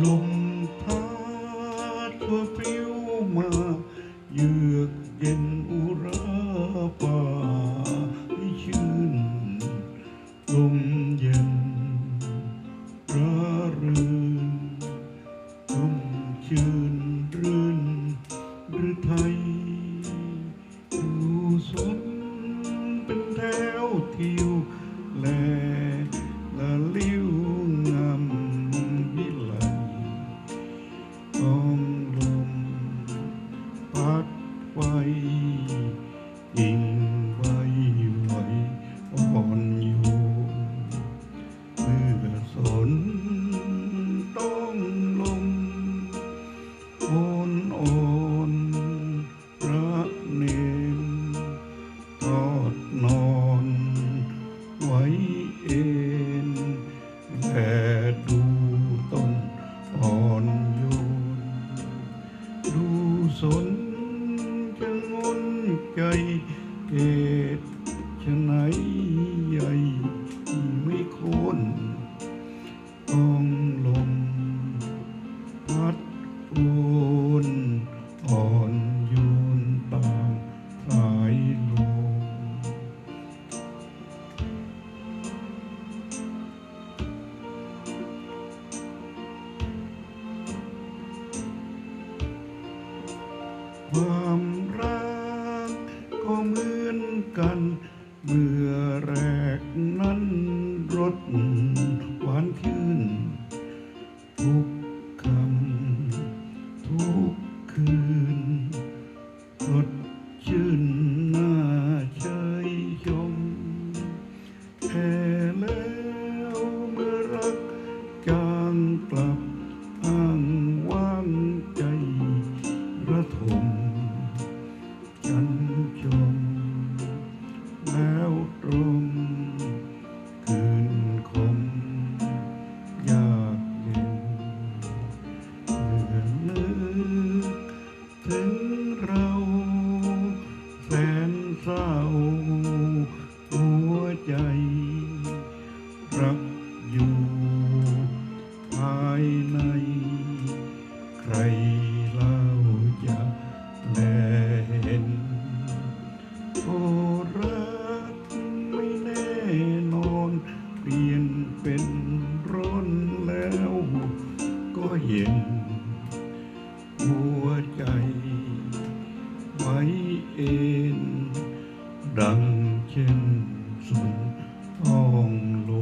ลมพัดก็ปลิวมาเยือกเย็นอุราป่าให้ชื่นลมเย็นระรื่นชุ่มชื่นรื่นหรือไทยดูสนเป็นแถวทิวแลละลิ้ว พัดไว้ยิ่งไว้ไว้อ่อนโยนเมื่อสนต้องลมโอนอ่อนพระเนนทอดนอนไว้เอ็นและดูต้นอ่อนโยนดูสน จะงนใจเกตชะไหนใหญ่ไม่โคนต้องลมพัดโอ ความรักก็เหมือนกัน เมื่อแรกนั้นรสหวานชื่น ทุกคำทุกคืนสดชื่นน่าเชยชมแต่แล้วเมื่อรักจางกลับอ้างว่าง ฉันชมแล้วตรงคืนคมยากเย็นเมื่อนึกถึงเราแสนเศร้าหัวใจรักอยู่ภาย เป็นร้อนแล้วก็เย็น หัวใจไว้เอ็นดังเช่นสุนทองลม